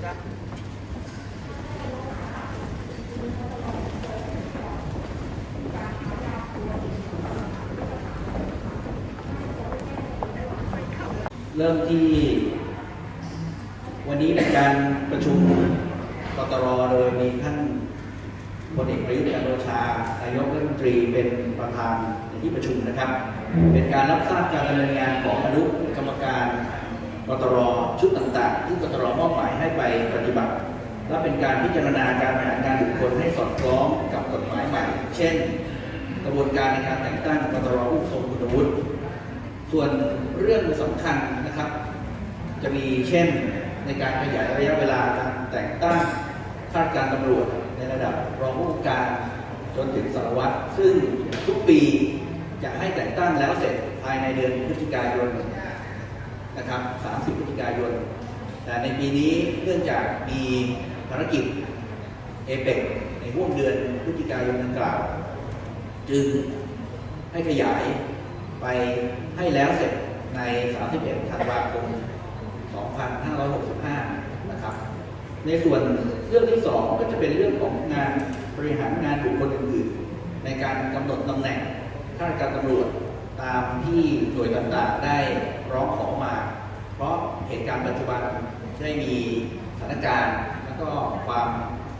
เริ่มที่วันนี้เป็นการประชุมกตรโดยมีท่านพลเอกประยุทธ์จันทร์โอชานายกรัฐมนตรีเป็นประธานในที่ประชุมนะครับ เป็นการรับทราบการดำเนินงานของอนุกรรมการ กตรชุดต่างๆ ที่กตรมอบหมายให้ไปปฏิบัติ และเป็นการพิจารณาการบริหารงานบุคคลให้สอดคล้องกับกฎหมายใหม่ เช่น กระบวนการในการแต่งตั้งกตรผู้ทรงคุณวุฒิส่วนเรื่องสำคัญนะครับ จะมีเช่นในการขยายระยะเวลาการแต่งตั้งข้าราชการตำรวจในระดับรองผู้การจนถึงสารวัตรซึ่งทุกปีจะให้แต่งตั้งแล้วเสร็จภายในเดือนพฤศจิกายน นะครับ 30 พฤศจิกายน แต่ในปีนี้เนื่องจากมีภารกิจเอเปกในห่วงเดือนพฤศจิกายนดังกล่าว จึงให้ขยายไปให้แล้วเสร็จใน 31 ธันวาคม 2565 นะครับ ในส่วนเรื่องที่สองก็จะเป็นเรื่องของงานบริหารงานบุคคลอื่นๆ ในการกำหนดตำแหน่งข้าราชการตำรวจ ตามที่หน่วยต่างๆได้ร้องขอมา เพราะเหตุการณ์ปัจจุบันได้มีสถานการณ์ แล้วก็ความ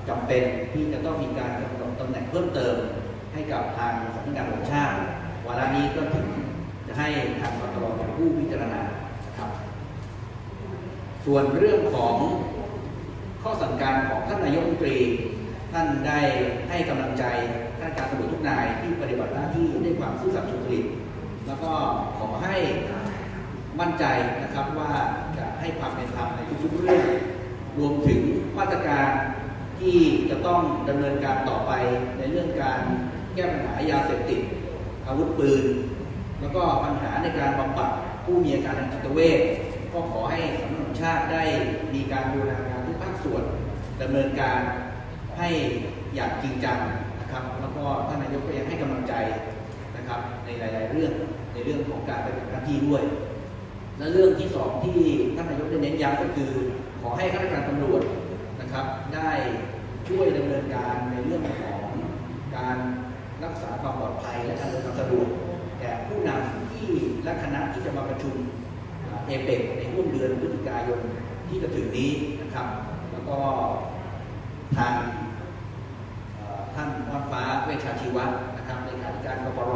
จำเป็นที่จะต้องมีการกำหนดตำแหน่งเพิ่มเติม ให้กับทางสำนักงานตำรวจแห่งชาติวาระนี้ก็ถึงจะให้ทางกตรเป็นผู้พิจารณานะครับ ส่วนเรื่องของข้อสั่งการของท่านนายกรัฐมนตรี ท่านได้ให้กำลังใจข้าราชการตำรวจทุกนายที่ปฏิบัติหน้าที่ด้วยความซื่อสัตย์ แล้วก็ขอให้มั่นใจนะครับว่าจะให้ความเป็นธรรมในทุกๆเรื่อง รวมถึงมาตรการที่จะต้องดำเนินการต่อไปในเรื่องการแก้ปัญหายาเสพติดอาวุธปืน แล้วก็ปัญหาในการบำบัดผู้มีอาการทางจิตเวชก็ขอให้สำนักงานชาติได้มีการบูรณาการทุกภาคส่วนดำเนินการให้อย่างจริงจังนะครับ แล้วก็ท่านนายกก็ยังให้กำลังใจนะครับในหลาย ๆ เรื่อง ในเรื่องของการปฏิบัติหน้าที่ด้วย และเรื่องที่สองที่ท่านนายกได้เน้นย้ำก็คือ ขอให้ข้าราชการตำรวจนะครับ ได้ช่วยดำเนินการในเรื่องของการรักษาความปลอดภัยและการเดินทางสะดวกแก่ผู้นำที่และคณะที่จะมาประชุมเอเปกในห่วงเดือนพฤศจิกายนที่จะถึงนี้นะครับ แล้วก็ทางท่านวัดฟ้าเวชชาชีวะนะครับในขาธิการกปร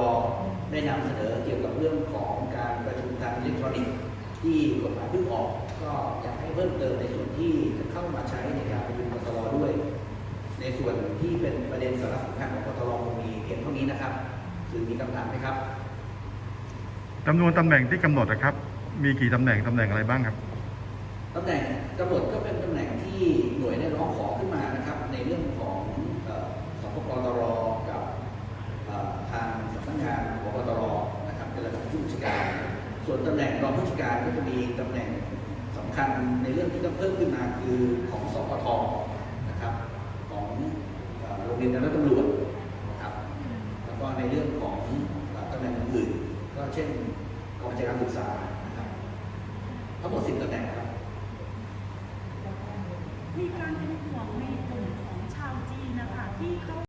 ได้นำเสนอ รื่องของการประชุมทางอิเล็กทรอนิกส์ที่กฎหมายเพิ่งออก ก็อยากให้เพิ่มเติมในส่วนที่จะเข้ามาใช้ในการประชุมกตรด้วย ในส่วนที่เป็นประเด็นสาระสำคัญของกตรคงมีเพียงเท่านี้นะครับคือมีคำถามไหมครับจำนวนตำแหน่งที่กำหนดนะครับ มีกี่ตำแหน่งตำแหน่งอะไรบ้างครับตำแหน่งกำหนดก็เป็นตำแหน่งที่หน่วยได้ร้องขอขึ้นมานะครับ ในเรื่องของเอ่อสปกตร วนตำแหน่งรองผู้จัดการก็จะมีตำแหน่งสำคัญในเรื่องที่ต้องเพิ่มขึ้นมาคือของสพทนะครับของโรงเรียนนายตำรวจนะครับแล้วก็ในเรื่องของตำแหน่งอื่นก็เช่นกองจัดการศึกษานะครับทั้งหมดสิบตำแหน่งครับมีการเป็นห่วงในกลุ่มของชาวจีนนะคะที่เขา